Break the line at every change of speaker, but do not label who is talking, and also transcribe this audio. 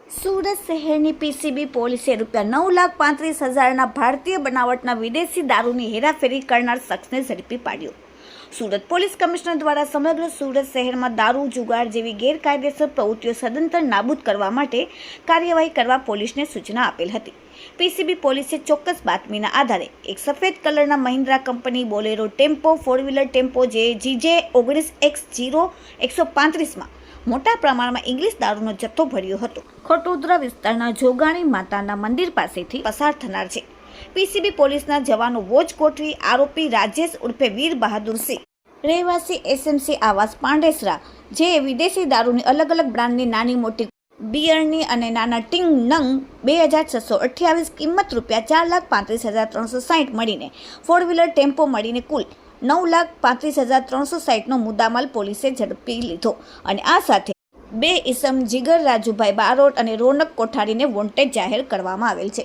સુરત શહેરની પીસીબી પોલીસે રૂપિયા નવ લાખ પાંત્રીસ હજારના ભારતીય બનાવટના વિદેશી દારૂની હેરાફેરી કરનાર શખ્સને ઝડપી પાડ્યો. સુરત પોલીસ કમિશનર દ્વારા સમગ્ર સુરત શહેરમાં દારૂ, જુગાર જેવી ગેરકાયદેસર પ્રવૃત્તિઓ સદંતર નાબૂદ કરવા માટે કાર્યવાહી કરવા પોલીસને સૂચના આપેલ હતી. પીસીબી પોલીસે ચોક્કસ બાતમીના આધારે એક સફેદ કલરના Mahindra company Bolero tempo four wheeler tempo જે જીજે ઓગણીસ એક્સ જીરો એકસો પાંત્રીસમાં મોટા પ્રમાણમાં ઇંગ્લિશ દારૂનો જથ્થો ભર્યો હતો. ખોટોદરા વિસ્તારના જોગાણી માતાના મંદિર પાસેથી પસાર થનાર છે. પીસીબી પોલીસના જવાનો વોચ ગોઠવી આરોપી રાજેશ ઉર્ફે વીર બહાદુર સિંહ. રહેવાસી એસએમસી આવાસ પાંડેસરા, જે વિદેશી દારૂની અલગ અલગ બ્રાન્ડની નાની મોટી બિયરની અને નાના ટીંગ નંગ બે હજાર છસો અઠ્યાવીસ કિંમત રૂપિયા ચાર લાખ પાંત્રીસ હજાર ત્રણસો સાહીઠ મળીને ફોર વ્હીલર ટેમ્પો મળીને કુલ નવ લાખ પાંત્રીસ હજાર ત્રણસો સાહીઠનો મુદ્દામાલ પોલીસે ઝડપી લીધો અને આ સાથે બે ઇસમ જીગર રાજુભાઈ બારોટ અને રોનક કોઠારીને વોન્ટેડ જાહેર કરવામાં આવેલ છે.